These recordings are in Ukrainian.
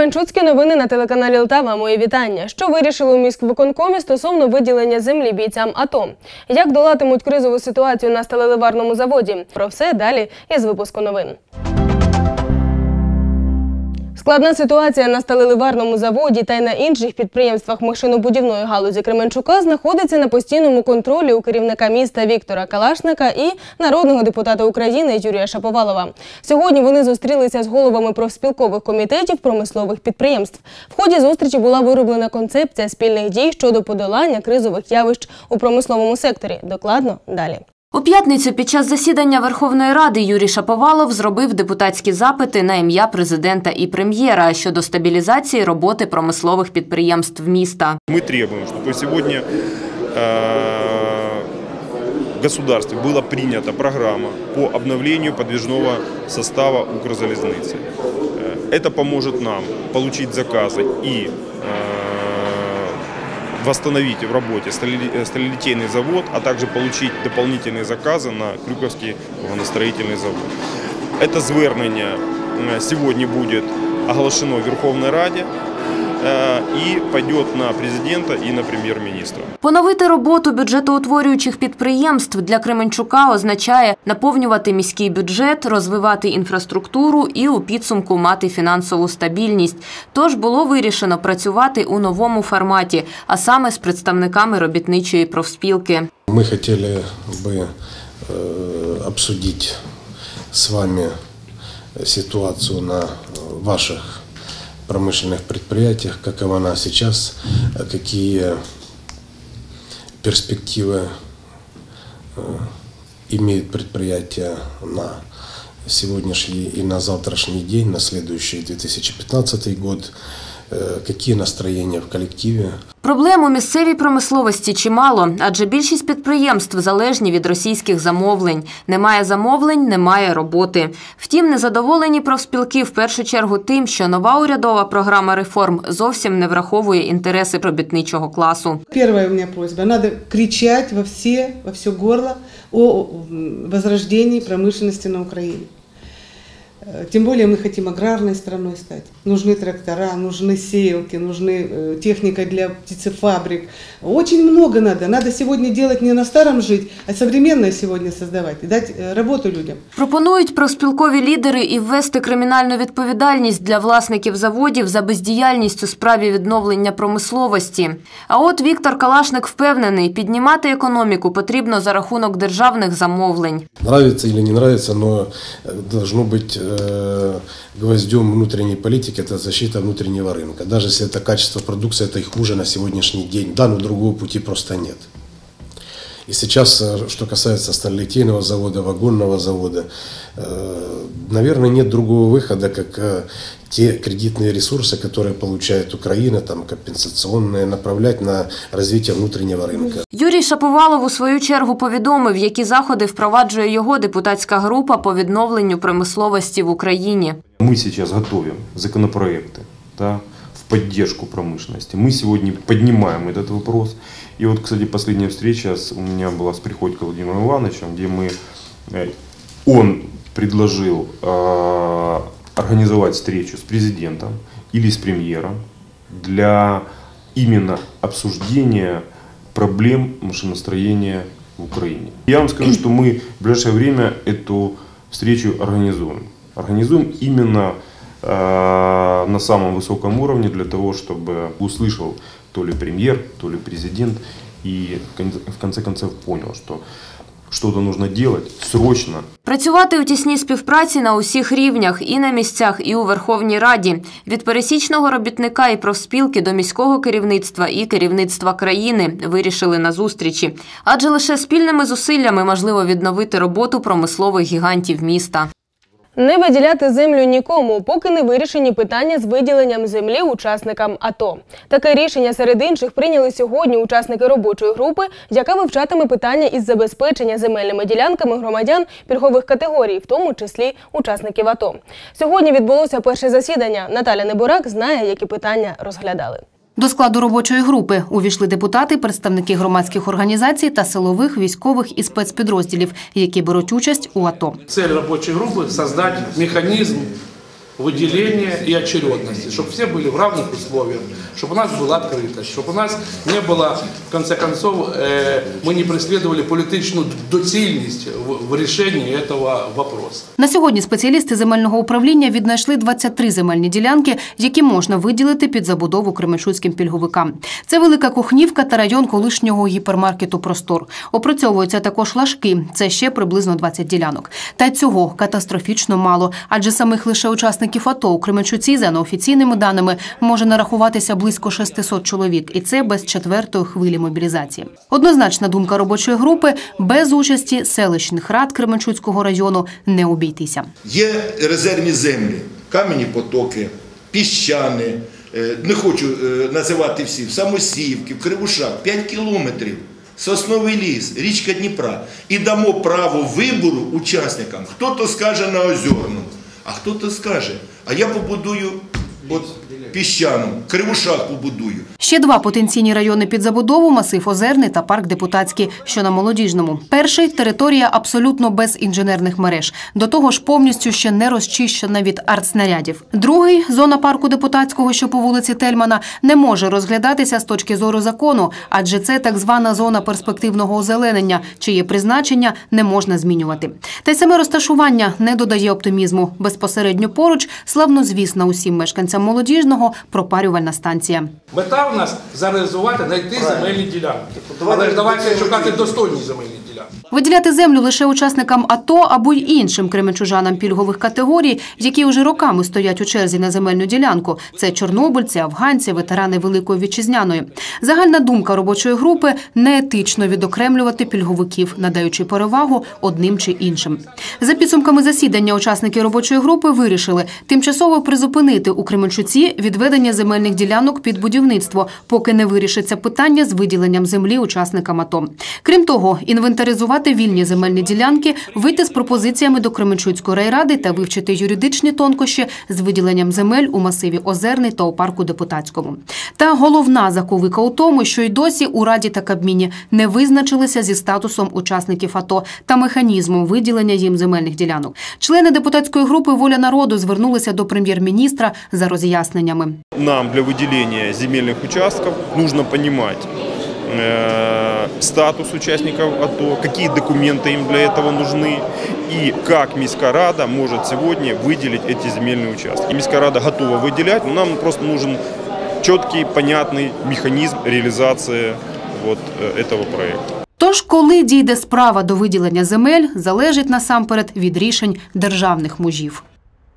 Кременчуцькі новини на телеканалі Лтава. Мої вітання. Що вирішили у міськвиконкомі стосовно виділення землі бійцям АТО? Як долатимуть кризову ситуацію на сталеливарному заводі? Про все далі із випуску новин. Складна ситуація на сталеливарному заводі та й на інших підприємствах машинобудівної галузі Кременчука знаходиться на постійному контролі у керівника міста Віктора Калашника і народного депутата України Юрія Шаповалова. Сьогодні вони зустрілися з головами профспілкових комітетів промислових підприємств. В ході зустрічі була вироблена концепція спільних дій щодо подолання кризових явищ у промисловому секторі. Докладно далі. У п'ятницю під час засідання Верховної Ради Юрій Шаповалов зробив депутатські запити на ім'я президента і прем'єра щодо стабілізації роботи промислових підприємств міста. Мы требуем, чтобы сегодня э, в государстве была принята программа по обновлению подвижного состава Укрзалезницы. Э, Это поможет нам получить заказы и э, восстановить в работе стали- э, сталелитейный завод, а также получить дополнительные заказы на Крюковский вагоностроительный завод. Это звернення э, сегодня будет оглашено в Верховной Раде э, и пойдет на президента и на премьер-министра. Поновити роботу бюджетоутворюючих підприємств для Кременчука означає наповнювати міський бюджет, розвивати інфраструктуру і у підсумку мати фінансову стабільність. Тож було вирішено працювати у новому форматі, а саме з представниками робітничої профспілки. Мы хотели бы э, обсудить с вами ситуацию на ваших промышленных предприятиях, какова она сейчас, э, какие перспективы э, имеют предприятия на сегодняшний и на завтрашний день, на следующий 2015 год, э, какие настроения в коллективе, Проблем у місцевій промисловості чимало, адже більшість підприємств залежні від російських замовлень. Немає замовлень, немає роботи. Втім, незадоволені профспілки в першу чергу тим, що нова урядова програма реформ зовсім не враховує інтереси робітничого класу. Первая у меня просьба. Надо кричать во все, во все горло о м, возрождении промышленности на Украине. Э, Тем более мы хотим аграрной страной стать. Нужны трактора, нужны сеялки, нужны э, техника для птицефабрик. Очень много надо. Надо сегодня делать не на старом жить, а современное сегодня создавать и дать э, работу людям. Пропонують профспілкові лідери і ввести кримінальну відповідальність для власників заводів за бездіяльність у справі відновлення промисловості. А от Віктор Калашник впевнений, піднімати економіку потрібно за рахунок державних замовлень. Нравится или не нравится, но э, должно быть э, гвоздем внутренней политики это защита внутреннего рынка. Даже если это качество продукции, это и хуже на сегодняшний день. Да, но другого пути просто нет. И сейчас, э, что касается сталелитейного завода, вагонного завода, э, наверное, нет другого выхода, как э, те кредитные ресурсы, которые получает Украина, там компенсационные, направлять на развитие внутреннего рынка. Юрій Шаповалов у свою чергу повідомив, які заходи впроваджує його депутатська група по відновленню промисловості в Україні. Мы сейчас готовим законопроекты да, в поддержку промышленности. Мы сегодня поднимаем этот вопрос. И вот, кстати, последняя встреча с- у меня была с Приходько Владимиром Ивановичем, где мы, э, он предложил э, организовать встречу с президентом или с премьером для именно обсуждения проблем машиностроения в Украине. Я вам скажу, что мы в ближайшее время эту встречу организуем. Организуем именно э, на самом высоком уровне для того, чтобы услышал то ли премьер, то ли президент и в конце концов понял, что что-то нужно делать срочно, Працювати у тісній співпраці на усіх рівнях і на місцях, і у Верховній Раді від пересічного робітника і профспілки до міського керівництва і керівництва країни вирішили на зустрічі. Адже лише спільними зусиллями можливо відновити роботу промислових гігантів міста. Не виділяти землю нікому, поки не вирішені питання з виділенням землі учасникам АТО. Таке рішення серед інших прийняли сьогодні учасники робочої групи, яка вивчатиме питання із забезпечення земельними ділянками громадян пільгових категорій, в тому числі учасників АТО. Сьогодні відбулося перше засідання. Наталя Неборак знає, які питання розглядали. До складу робочої групи увійшли депутати, представники громадських організацій та силових, військових і спецпідрозділів, які беруть участь у АТО. Цель рабочей группы – создать механизм выделения и очередности, чтобы все были в равных условиях, чтобы у нас была открытость, чтобы у нас не было, в конце концов, э, мы не преследовали политическую доцільність в, в решении этого вопроса. На сьогодні спеціалісти земельного управління віднайшли 23 земельні ділянки, які можна виділити під забудову кременчуцьким пільговикам. Це велика кухнівка та район колишнього гіпермаркету Простор. Опрацьовуються також лажки. Це ще приблизно 20 ділянок. Та й цього катастрофічно мало, адже самих лише учасників АТО у Кременчуці за неофіційними даними може нарахуватися близько 600 чоловік, і це без четвертої хвилі мобілізації. Однозначна думка робочої групи без участі селищних рад Кременчуцького району не обійтися. Є резервні землі, кам'яні потоки, піщани, е, не хочу е, називати всі, в Самосіївки, в Кривушах, 5 кілометрів, Сосновий ліс, річка Дніпра. І дамо право вибору учасникам. Хто-то скаже на Озерну, а хто-то скаже, а я побудую от піщану, Кривушах побудую. Ще два потенційні райони під забудову масив Озерний та парк Депутатський, що на молодіжному. Перший територія абсолютно без інженерних мереж. До того ж, повністю ще не розчищена від артснарядів. Другий зона парку депутатського, що по вулиці Тельмана, не може розглядатися з точки зору закону, адже це так звана зона перспективного озеленення, чиє призначення не можна змінювати. Та й саме розташування не додає оптимізму. Безпосередньо поруч славнозвісна усім мешканцям молодіжного пропарювальна станція. Мета у нас зареалізувати, знайти земельні ділянки. Але ж давайте шукати достойні земельні ділянки. Виділяти землю лише учасникам АТО або й іншим кременчужанам пільгових категорій, які вже роками стоять у черзі на земельну ділянку. Це чорнобильці, афганці, ветерани Великої вітчизняної. Загальна думка робочої групи неетично відокремлювати пільговиків, надаючи перевагу одним чи іншим. За підсумками засідання учасники робочої групи вирішили тимчасово призупинити у Кременчуці відведення земельних ділянок під будівництво, поки не вирішиться питання з виділенням землі учасникам АТО. Крім того, інвентаризувати вільні земельні ділянки, вийти з пропозиціями до Кременчуцької райради та вивчити юридичні тонкощі з виділенням земель у масиві Озерний та у парку депутатському. Та головна заковика у тому, що й досі у раді та Кабміні не визначилися зі статусом учасників АТО та механізмом виділення їм земельних ділянок. Члени депутатської групи Воля народу звернулися до прем'єр-міністра за роз'ясненнями. нам для выделения земельных участков нужно понимать э, статус участников АТО, какие документы им для этого нужны и как Міська Рада может сегодня выделить эти земельные участки. Міська Рада готова выделять, но нам просто нужен четкий, понятный механизм реализации вот э, этого проекта. Тож, коли дійде справа до виділення земель, залежить насамперед від рішень державних мужів.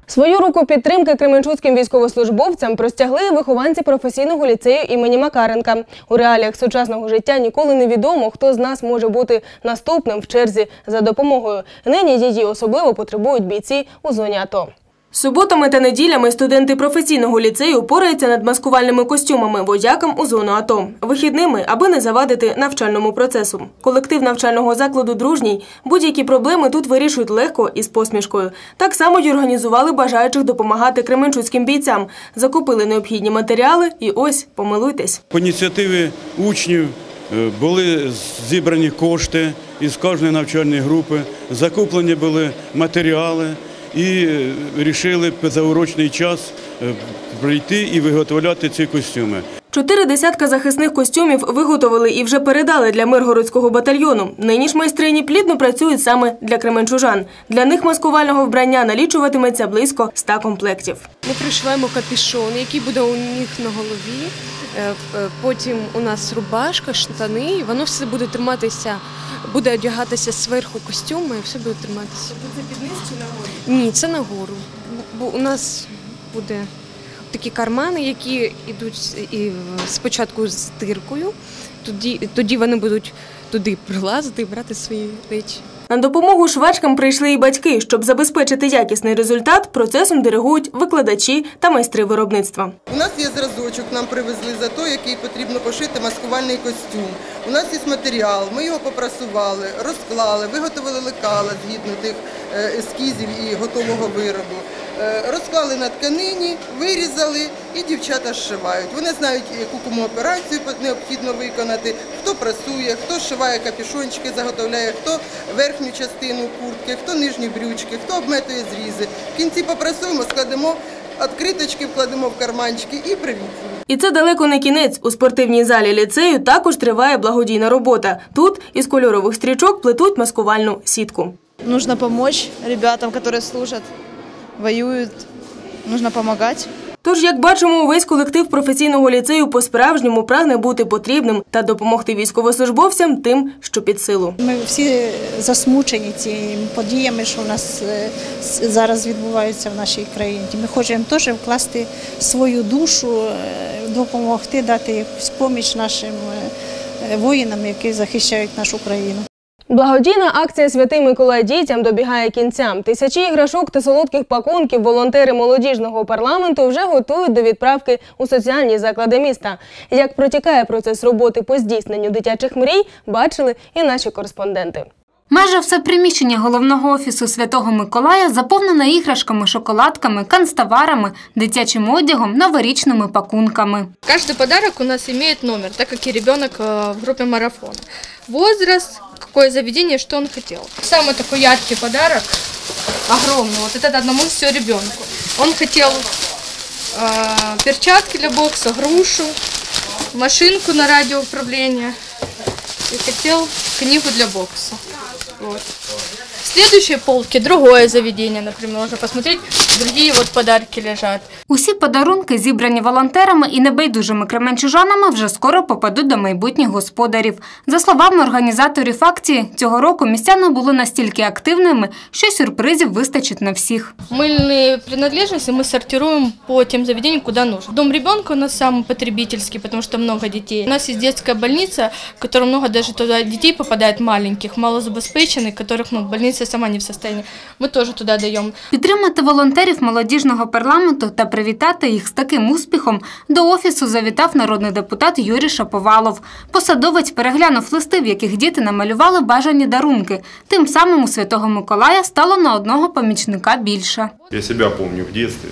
Свою руку підтримки кременчуцьким військовослужбовцям простягли вихованці професійного ліцею імені Макаренка. У реаліях сучасного життя ніколи не відомо, хто з нас може бути наступним в черзі за допомогою. Нині її особливо потребують бійці у зоні АТО. Суботами та неділями студенти професійного ліцею пораються над маскувальними костюмами водякам у зону АТО. Вихідними, аби не завадити навчальному процесу. Колектив навчального закладу дружній. Будь-які проблеми тут вирішують легко і з посмішкою. Так само й організували бажаючих допомагати кременчуцьким бійцям. Закупили необхідні матеріали і ось помилуйтесь. По ініціативі учнів е, були зібрані кошти із кожної навчальної групи, закуплені були матеріали і вирішили за урочний час е, прийти і виготовляти ці костюми. Чотири десятка захисних костюмів виготовили і вже передали для Миргородського батальйону. Нині ж майстрині плідно працюють саме для кременчужан. Для них маскувального вбрання налічуватиметься близько 100 комплектів. Ми пришиваємо капішон, який буде у них на голові. Е, е, Потім у нас рубашка, штани, і воно все буде триматися, буде одягатися зверху костюма і все буде триматися. Це під низ чи нагору? Ні, це нагору. Бо у нас буде такі кармани, які йдуть і спочатку з диркою, тоді, тоді вони будуть туди прилазити і брати свої речі. На допомогу швачкам прийшли і батьки. Щоб забезпечити якісний результат, процесом диригують викладачі та майстри виробництва. У нас є зразочок, нам привезли за той, який потрібно пошити маскувальний костюм. У нас є матеріал, ми його попрасували, розклали, виготовили лекала згідно тих е, ескізів і готового виробу. Е, Розклали на тканині, вирізали і дівчата зшивають. Вони знають, яку кому операцію необхідно виконати, хто прасує, хто зшиває капюшончики, заготовляє, хто верхню частину куртки, хто нижні брючки, хто обметує зрізи. В кінці попрасуємо, складемо Откриточки вкладемо в карманчики і привіт. І це далеко не кінець. У спортивній залі ліцею також триває благодійна робота. Тут із кольорових стрічок плетуть маскувальну сітку. Нужно помочь ребятам, которые служат, воюют. Нужно помогать. Тож, як бачимо, увесь колектив професійного ліцею по-справжньому прагне бути потрібним та допомогти військовослужбовцям тим, що під силу. Ми всі засмучені цими подіями, що у нас е, зараз відбуваються в нашій країні. Ми хочемо теж вкласти свою душу, е, допомогти, дати якусь поміч нашим е, воїнам, які захищають нашу країну. Благодійна акція Святий Миколай дітям добігає кінця. Тисячі іграшок та солодких пакунків волонтери молодіжного парламенту вже готують до відправки у соціальні заклади міста. Як протікає процес роботи по здійсненню дитячих мрій, бачили і наші кореспонденти. Майже все приміщення головного офісу Святого Миколая заповнено іграшками, шоколадками, канцтоварами, дитячим одягом, новорічними пакунками. Каждый подарок у нас имеет номер, так как и ребенок э, в группе марафона. Возраст, какое заведение, что он хотел. Самый такой яркий подарок, огромный, вот это одному все ребенку. Он хотел э, перчатки для бокса, грушу, машинку на радиоуправление и хотел книгу для бокса. Вот. В следующей полке другое заведение, например, можно посмотреть, другие вот подарки лежат. Усі подарунки, зібрані волонтерами і небайдужими кременчужанами, вже скоро попадуть до майбутніх господарів. За словами організаторів акції, цього року містяни були настільки активними, що сюрпризів вистачить на всіх. Мыльные принадлежности мы сортируем по тем заведениям, куда нужно. Дом ребенка у нас самый потребительский, потому что много детей. У нас есть детская больница, в которой много даже туда детей попадает маленьких, малозабезпеченных, которых ну, больница сама не в состоянии. Мы тоже туда даем. Підтримати волонтерів молодіжного парламенту та привітати їх з таким успіхом до офісу завітав народний депутат Юрій Шаповалов. Посадовець переглянув листи, в яких діти намалювали бажані дарунки. Тим самим у Святого Миколая стало на одного помічника більше. Я себя помню в детстве.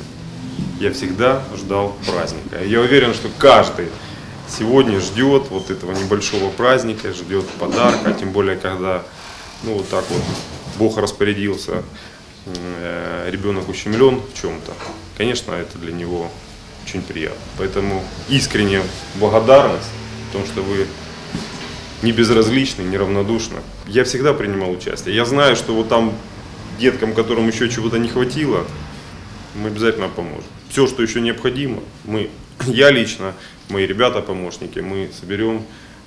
Я всегда ждал праздника. Я уверен, что каждый сегодня ждет вот этого небольшого праздника, ждет подарка, тем более, когда ну, вот так вот Бог распорядился, э, ребенок ущемлен в чем-то. Конечно, это для него очень приятно. Поэтому искренне благодарность в том, что вы не безразличны, неравнодушны. Я всегда принимал участие. Я знаю, что вот там деткам, которым еще чего-то не хватило, мы обязательно поможем. Все, что еще необходимо, мы, я лично, мои ребята-помощники, мы соберем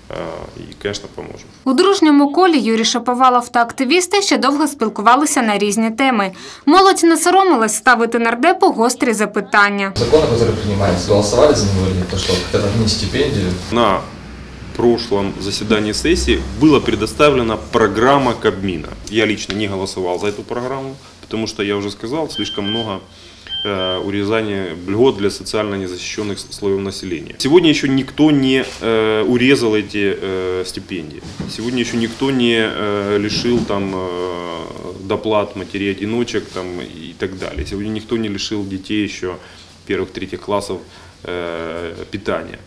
э, и, конечно, поможем. У дружньому колі Юрій Шаповалов та активісти ще довго спілкувалися на різні теми. Молодь не соромилась ставити нардепу гострі запитання. Законы, которые принимаются, голосовали за него или нет? То, что хотят отменить стипендию? На прошлом заседании сессии была предоставлена программа Кабмина. Я лично не голосовал за эту программу, потому что я уже сказал, слишком много э, урезания льгот для социально незащищенных слоев населения. Сегодня еще никто не э, урезал эти э, стипендии. Сегодня еще никто не э, лишил там э, доплат матерей-одиночек там, и так далее. Сегодня никто не лишил детей еще первых-третьих классов э, питания.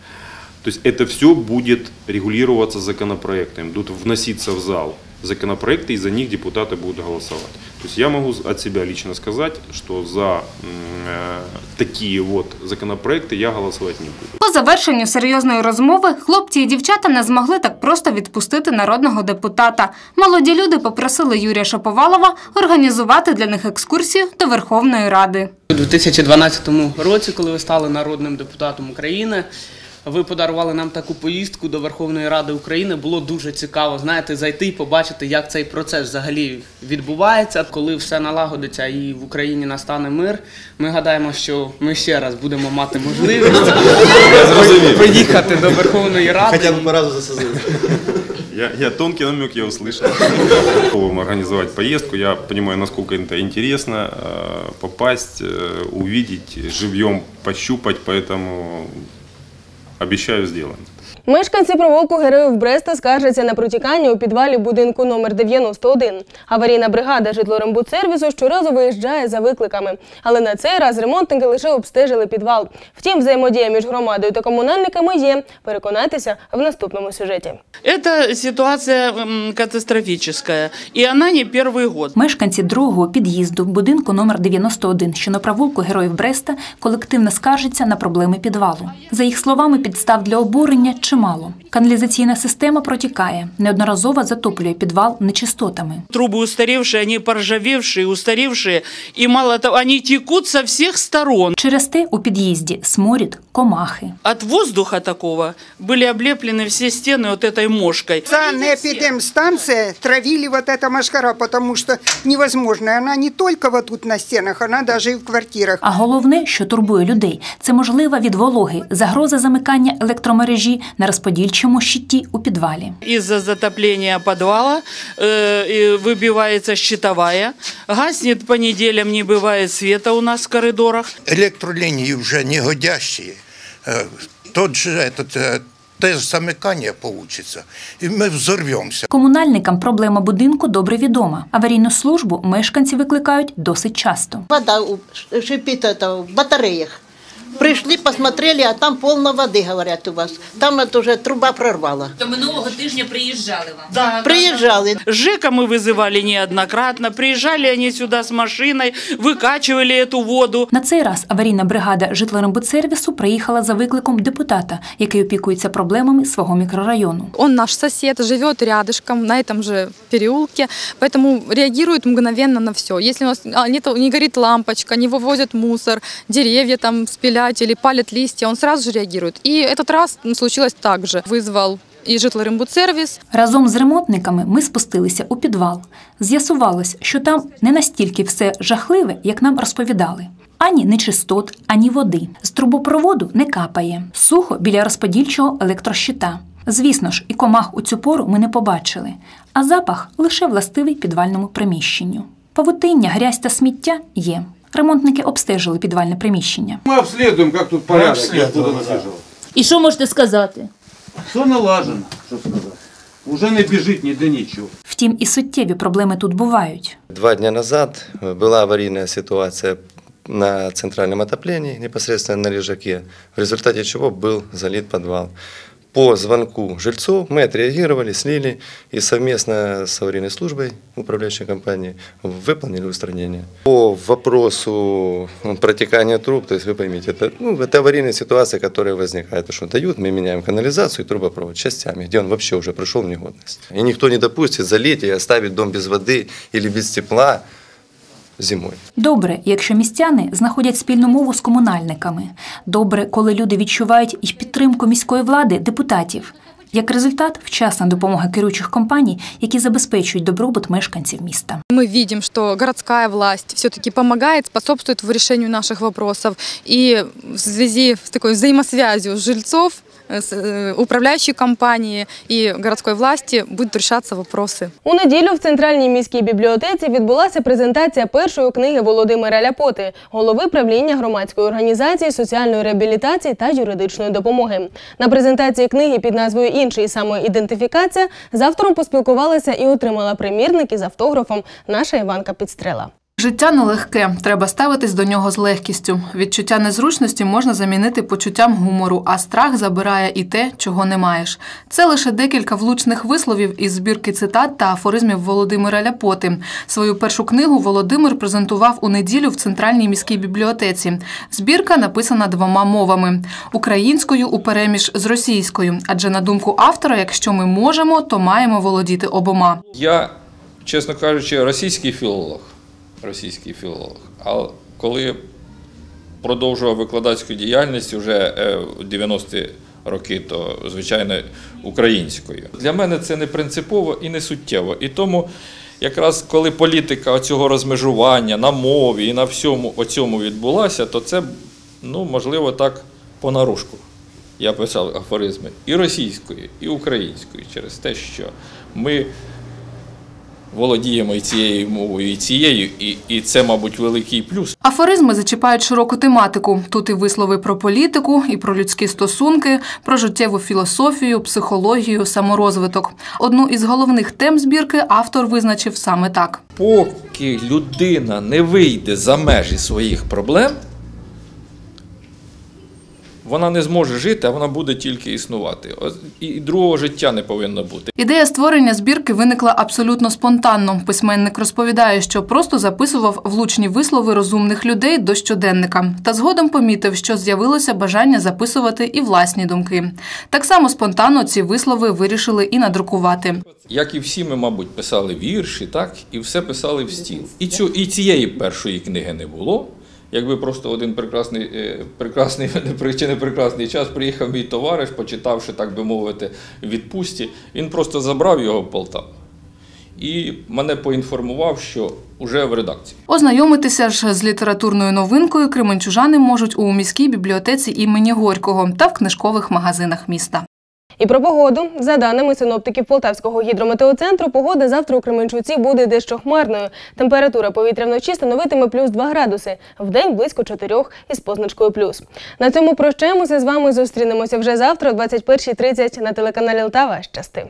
То есть это все будет регулироваться законопроектами, будут вноситься в зал законопроекты, и за них депутаты будут голосовать. То есть я могу от себя лично сказать, что за м, э, такие вот законопроекты я голосовать не буду. По завершенню серйозної розмови хлопці і дівчата не змогли так просто відпустити народного депутата. Молоді люди попросили Юрія Шаповалова організувати для них екскурсію до Верховної Ради. У 2012 році, коли ви стали народним депутатом України, ви подарували нам таку поїздку до Верховної Ради України. Було дуже цікаво, знаєте, зайти і побачити, як цей процес взагалі відбувається. Коли все налагодиться і в Україні настане мир, ми гадаємо, що ми ще раз будемо мати можливість поїхати до Верховної Ради. Хотя бы по разу за сезон. Я, я тонкий намек я услышал. Попробуем организовать поездку. Я понимаю, насколько это интересно э, попасть, э, увидеть, живьем пощупать, поэтому обещаю сделаем. Мешканці провулку Героїв Бреста скаржаться на протікання у підвалі будинку номер 91. Аварійна бригада житлорембудсервісу щоразу виїжджає за викликами. Але на цей раз ремонтники лише обстежили підвал. Втім, взаємодія між громадою та комунальниками є. Переконайтеся в наступному сюжеті. Это ситуация м, катастрофическая, и она не первый год. Мешканці другого під'їзду будинку номер 91, що на провулку Героїв Бреста, колективно скаржаться на проблеми підвалу. За їх словами, підстав для обурення чимало. Каналізаційна система протікає, неодноразово затоплює підвал нечистотами. Трубы устаревшие, они поржавевшие, устаревшие, и мало того, они текут со всех сторон. Через те у під'їзді сморід, комахи. От воздуха такого были облеплены все стены вот этой мошкой. Санэпидемстанция травили вот эта машкара, потому что невозможно. Она не только вот тут на стенах, она даже и в квартирах. А головне, що турбує людей, це можлива від вологи загроза замикання електромережі на розподільчому щиті у підвалі. Из-за затопления подвала э, и выбивается щитовая, гаснет по неделям, не бывает света у нас в коридорах. Электролинии уже негодящие. Э, Тот же этот, э, те же замыкание получится, и мы взорвемся. Комунальникам проблема будинку добре відома. Аварійну службу мешканці викликають досить часто. Вода у- шипит это, в батареях. Пришли, посмотрели, а там полно воды, говорят у вас. Там это уже труба прорвала. То минулого тижня приїжджали вам. Да, Приезжали. ЖЭКа мы вызывали неоднократно, приезжали они сюда с машиной, выкачивали эту воду. На цей раз аварійна бригада житлорембудсервісу приїхала за викликом депутата, який опікується проблемами свого мікрорайону. Он наш сосед, живет рядышком на этом же переулке, поэтому реагирует мгновенно на все. Если у нас а, нет, не горит лампочка, не вывозят мусор, деревья там спилять или палят листья, он сразу же реагирует. И этот раз случилось так же. Вызвал и житлорембудсервис, Разом з ремонтниками ми спустилися у підвал. З'ясувалось, що там не настільки все жахливе, як нам розповідали. Ані нечистот, ані води. З трубопроводу не капає. Сухо біля розподільчого електрощита. Звісно ж, і комах у цю пору ми не побачили, а запах лише властивий підвальному приміщенню. Павутиння, грязь та сміття є. Ремонтники обстежили підвальне приміщення. Мы обследуем, как тут порядок. Я тут отслеживал. І що можете сказати? Все налажено, що сказати. Уже не біжить ніде нічого. Втім, і суттєві проблеми тут бувають. Два дня назад была аварийная ситуация на центральном отоплении, непосредственно на лежаке, в результате чего был залит подвал. По звонку жильцов мы отреагировали, слили и совместно с аварийной службой управляющей компании выполнили устранение. По вопросу протекания труб, то есть вы поймите, это, ну, это аварийная ситуация, которая возникает. То, что дают, мы меняем канализацию и трубопровод частями, где он вообще уже пришел в негодность. И никто не допустит залить и оставить дом без воды или без тепла зимой. Добре, якщо містяни знаходять спільну мову з комунальниками. Добре, коли люди відчувають і підтримку міської влади, депутатів. Як результат, вчасна допомога керуючих компаній, які забезпечують добробут мешканців міста. мы видим, что городская власть все-таки помогает, способствует в решению наших вопросов. И в связи с такой взаимосвязью жильцов, э, с, э, управляющей компании и городской власти будут решаться вопросы. У неділю в центральній міській бібліотеці відбулася презентація першої книги Володимира Ляпоти, голови правління громадської організації соціальної реабілітації та юридичної допомоги. На презентації книги під назвою Інший самоідентифікація з автором поспілкувалася і отримала примірник із автографом наша Іванка Підстрела. Життя нелегке, треба ставитись до нього з легкістю. Відчуття незручності можна замінити почуттям гумору, а страх забирає і те, чого не маєш. Це лише декілька влучних висловів із збірки цитат та афоризмів Володимира Ляпоти. Свою першу книгу Володимир презентував у неділю в центральній міській бібліотеці. Збірка написана двома мовами: українською у переміж з російською. Адже на думку автора, якщо ми можемо, то маємо володіти обома. Я, чесно кажучи, російський філолог. Російський філолог. А коли продовжував викладацьку діяльність вже у 90-ті роки, то звичайно українською. Для мене це не принципово і не суттєво. І тому, якраз коли політика оцього розмежування на мові і на всьому оцьому відбулася, то це ну, можливо так понарошку. Я писав афоризми і російською, і українською через те, що ми володіємо і цією мовою, і цією, і, і це, мабуть, великий плюс. Афоризми зачіпають широку тематику. Тут і вислови про політику, і про людські стосунки, про життєву філософію, психологію, саморозвиток. Одну із головних тем збірки автор визначив саме так. Поки людина не вийде за межі своїх проблем, вона не зможе жити, а вона буде тільки існувати. І другого життя не повинно бути. Ідея створення збірки виникла абсолютно спонтанно. Письменник розповідає, що просто записував влучні вислови розумних людей до щоденника, та згодом помітив, що з'явилося бажання записувати і власні думки. Так само спонтанно ці вислови вирішили і надрукувати. Як і всі ми, мабуть, писали вірші, так, і все писали в стіл. І, цю, і цієї першої книги не було. Якби просто один прекрасний, е, прекрасний чи не прекрасний час приїхав мій товариш, почитавши, так би мовити, в відпустці, він просто забрав його в Полтаву. І мене поінформував, що вже в редакції. Ознайомитися ж з літературною новинкою кременчужани можуть у міській бібліотеці імені Горького та в книжкових магазинах міста. І про погоду. За даними синоптиків Полтавського гідрометеоцентру, погода завтра у Кременчуці буде дещо хмарною. Температура повітря вночі становитиме плюс 2 градуси, в день близько 4 із позначкою плюс. На цьому прощаємося з вами. Зустрінемося вже завтра о 21.30 на телеканалі Лтава. Щасти.